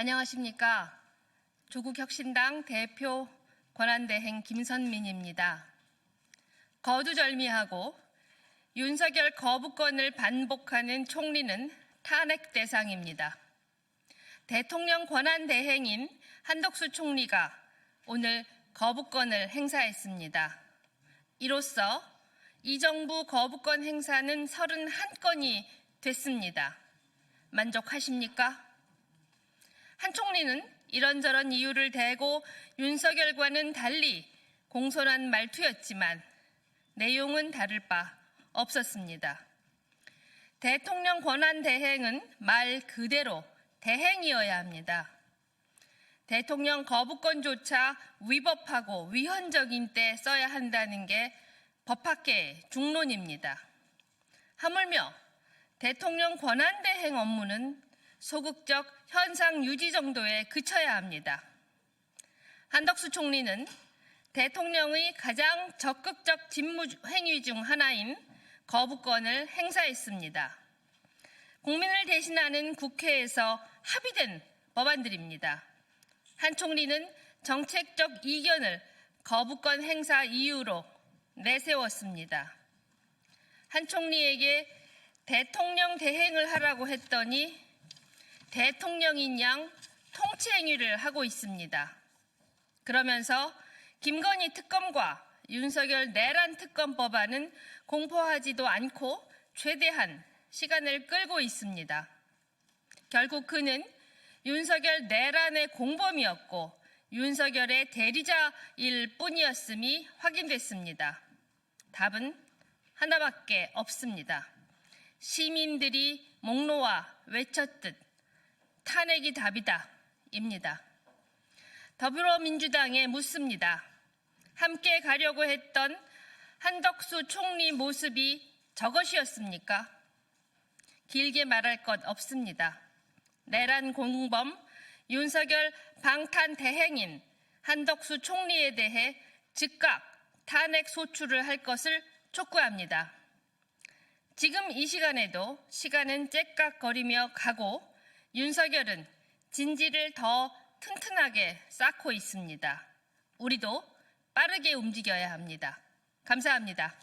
안녕하십니까. 조국혁신당 대표 권한대행 김선민입니다. 거두절미하고 윤석열 거부권을 반복하는 총리는 탄핵 대상입니다. 대통령 권한대행인 한덕수 총리가 오늘 거부권을 행사했습니다. 이로써 이 정부 거부권 행사는 31건이 됐습니다. 만족하십니까? 한 총리는 이런저런 이유를 대고 윤석열과는 달리 공손한 말투였지만 내용은 다를 바 없었습니다. 대통령 권한 대행은 말 그대로 대행이어야 합니다. 대통령 거부권조차 위법하고 위헌적인 때 써야 한다는 게 법학계의 중론입니다. 하물며 대통령 권한 대행 업무는 소극적 현상 유지 정도에 그쳐야 합니다. 한덕수 총리는 대통령의 가장 적극적 직무 행위 중 하나인 거부권을 행사했습니다. 국민을 대신하는 국회에서 합의된 법안들입니다. 한 총리는 정책적 이견을 거부권 행사 이유로 내세웠습니다. 한 총리에게 대통령 대행을 하라고 했더니 대통령인 양 통치 행위를 하고 있습니다. 그러면서 김건희 특검과 윤석열 내란 특검 법안은 공포하지도 않고 최대한 시간을 끌고 있습니다. 결국 그는 윤석열 내란의 공범이었고 윤석열의 대리자일 뿐이었음이 확인됐습니다. 답은 하나밖에 없습니다. 시민들이 목 놓아 외쳤듯 탄핵이 답이다. 입니다. 더불어민주당에 묻습니다. 함께 가려고 했던 한덕수 총리 모습이 저것이었습니까? 길게 말할 것 없습니다. 내란 공범 윤석열 방탄 대행인 한덕수 총리에 대해 즉각 탄핵 소추를 할 것을 촉구합니다. 지금 이 시간에도 시간은 째깍거리며 가고 윤석열은 진지를 더 튼튼하게 쌓고 있습니다. 우리도 빠르게 움직여야 합니다. 감사합니다.